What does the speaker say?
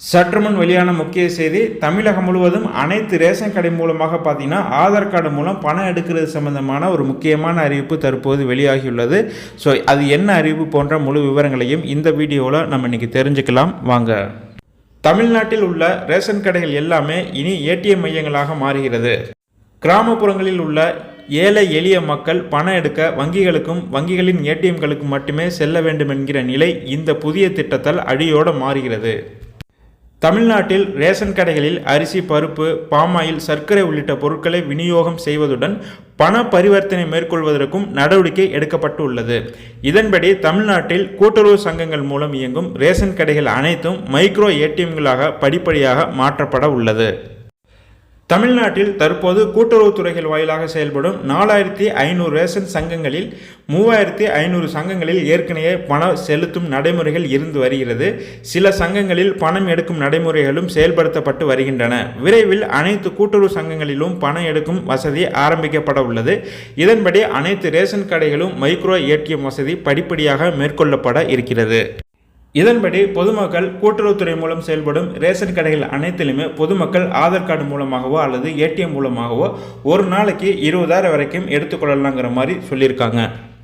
சற்றுமுன் வெளியான முக்கிய செய்தி தமிழகம் முழுவதும் அனைத்து ரேஷன் கடை மூலமாக பார்த்தீங்கன்னா ஆதார் கார்டு மூலம் பணம் எடுக்கிறது சம்பந்தமான ஒரு முக்கியமான அறிவிப்பு தற்போது வெளியாகியுள்ளது. ஸோ அது என்ன அறிவிப்பு போன்ற முழு விவரங்களையும் இந்த வீடியோவில் நம்ம இன்றைக்கி தெரிஞ்சுக்கலாம். வாங்க. தமிழ்நாட்டில் உள்ள ரேஷன் கடைகள் எல்லாமே இனி ஏடிஎம் மையங்களாக மாறுகிறது. கிராமப்புறங்களில் உள்ள ஏழை எளிய மக்கள் பணம் எடுக்க வங்கிகளுக்கும் வங்கிகளின் ஏடிஎம்களுக்கும் மட்டுமே செல்ல வேண்டும் என்கிற நிலை இந்த புதிய திட்டத்தால் அடியோடு மாறுகிறது. தமிழ்நாட்டில் ரேஷன் கடைகளில் அரிசி பருப்பு பாமாயில் சர்க்கரை உள்ளிட்ட பொருட்களை விநியோகம் செய்வதுடன் பண பரிவர்த்தனை மேற்கொள்வதற்கும் நடவடிக்கை எடுக்கப்பட்டு உள்ளது இதன்படி தமிழ்நாட்டில் கூட்டுறவு சங்கங்கள் மூலம் இயங்கும் ரேஷன் கடைகள் அனைத்தும் மைக்ரோ ஏடிஎம்களாக படிப்படியாக மாற்றப்பட உள்ளது. தமிழ்நாட்டில் தற்போது கூட்டுறவுத்துறைகள் வாயிலாக செயல்படும் நாலாயிரத்தி ஐநூறு ரேஷன் சங்கங்களில் மூவாயிரத்தி ஐநூறு சங்கங்களில் ஏற்கனவே பணம் செலுத்தும் நடைமுறைகள் இருந்து வருகிறது. சில சங்கங்களில் பணம் எடுக்கும் நடைமுறைகளும் செயல்படுத்தப்பட்டு வருகின்றன. விரைவில் அனைத்து கூட்டுறவு சங்கங்களிலும் பணம் எடுக்கும் வசதி ஆரம்பிக்கப்பட உள்ளது. இதன்படி அனைத்து ரேஷன் கடைகளும் மைக்ரோ ஏடிஎம் வசதி படிப்படியாக மேற்கொள்ளப்பட இருக்கிறது. இதன்படி பொதுமக்கள் கூட்டுறவுத்துறை மூலம் செயல்படும் ரேஷன் கடைகள் அனைத்திலுமே பொதுமக்கள் ஆதார் கார்டு மூலமாகவோ அல்லது ஏடிஎம் மூலமாகவோ ஒரு நாளைக்கு இருபதாயிரம் வரைக்கும் எடுத்துக்கொள்ளலாங்கிற மாதிரி சொல்லியிருக்காங்க.